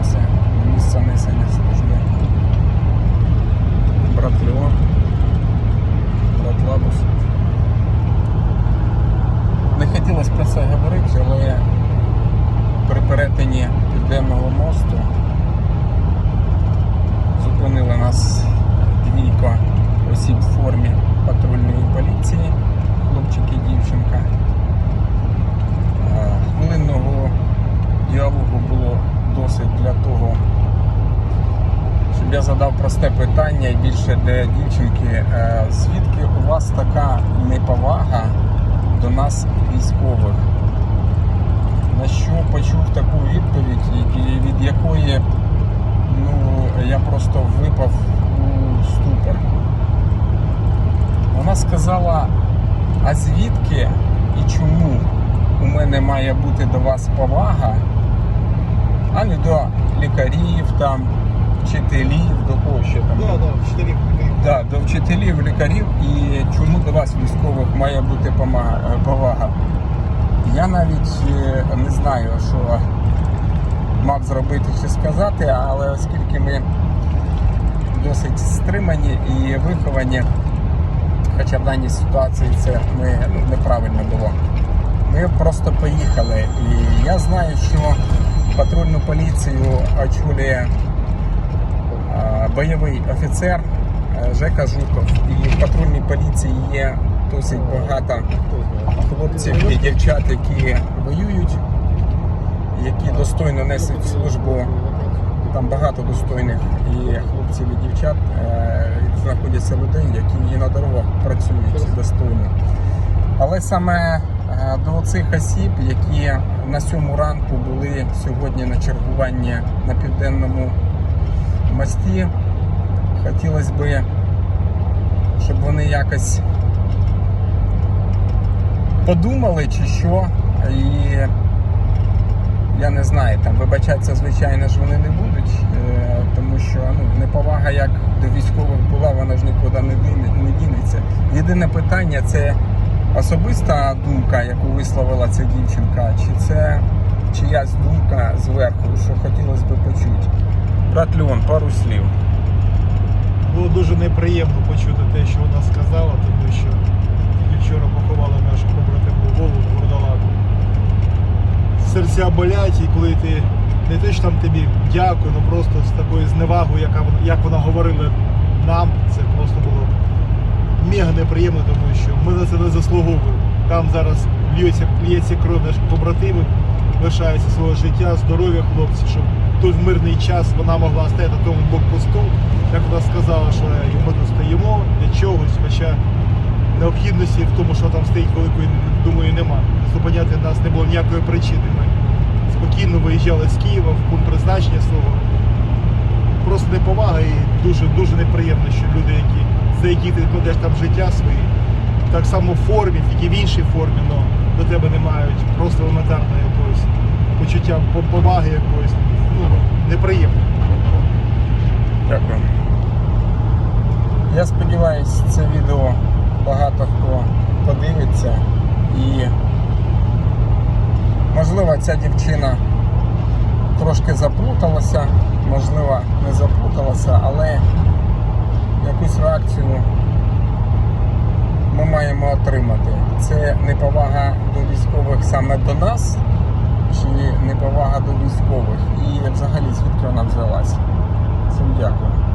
дивіться, місце несення служби. Брат Леон, брат Лабус. Не хотілося про це говорити, але при перетині Південного мосту. Просте питання і більше для дівчинки. Е, Звідки у вас така неповага до нас, військових? На що почув таку відповідь, від якої ну, я просто випав у ступор. Вона сказала, а звідки і чому у мене має бути до вас повага, а не до лікарів, там, вчителів, до кого ще там. Да, да, вчителів. Да, до вчителів, лікарів і чому до вас, військових, має бути е, повага. Я навіть е, не знаю, що мав зробити чи сказати, але оскільки ми досить стримані і виховані, хоча в даній ситуації це ми, ну, неправильно було. Ми просто поїхали. І я знаю, що патрульну поліцію очолює бойовий офіцер е, Жека Жуков. І в патрульній поліції є досить багато хлопців і дівчат, які воюють, які достойно несуть службу. Там багато достойних і хлопців і дівчат е, знаходяться людей, які і на дорогах працюють достойно. Але саме е, до цих осіб, які на сьому ранку були сьогодні на чергуванні на південному мості, хотілося б, щоб вони якось подумали чи що. І я не знаю, там вибачатися, звичайно ж, вони не будуть, е, тому що ну, неповага як до військових була, вона ж нікуди не не дінеться. Єдине питання це особиста думка, яку висловила ця дівчинка, чи це чиясь думка зверху, що хотілося б почути. Брат Леон, пару слів. Було дуже неприємно почути те, що вона сказала, тому що вчора поховали нашу побратиму Вову Бурдалаку. Серця болять, і коли ти не те, що там тобі дякую, ну просто з такою зневагою, яка як вона говорила нам, це просто було мега неприємно, тому що ми на це не заслуговуємо. Там зараз лється кров наших побратимів, лишається свого життя, здоров'я хлопців, щоб тут в мирний час вона могла стояти на тому блокпосту, як вона сказала, що ми тут стоїмо для чогось, хоча необхідності в тому, що там стоїть великої, думаю, нема. Зупиняти нас не було ніякої причини. Ми спокійно виїжджали з Києва в пункт призначення свого. Просто неповага і дуже дуже неприємно, що люди, які за які ти кладеш там життя свої, так само в формі, тільки в іншій формі, але до тебе не мають просто елементарного якогось почуття поваги якоїсь. Ну, неприємно. Дякую. Я сподіваюся, це відео багато хто подивиться і можливо ця дівчина трошки заплуталася, можливо не заплуталася, але якусь реакцію ми маємо отримати. Це неповага до військових саме до нас, чи неповага до військових і взагалі звідки вона взялась. Всім дякую.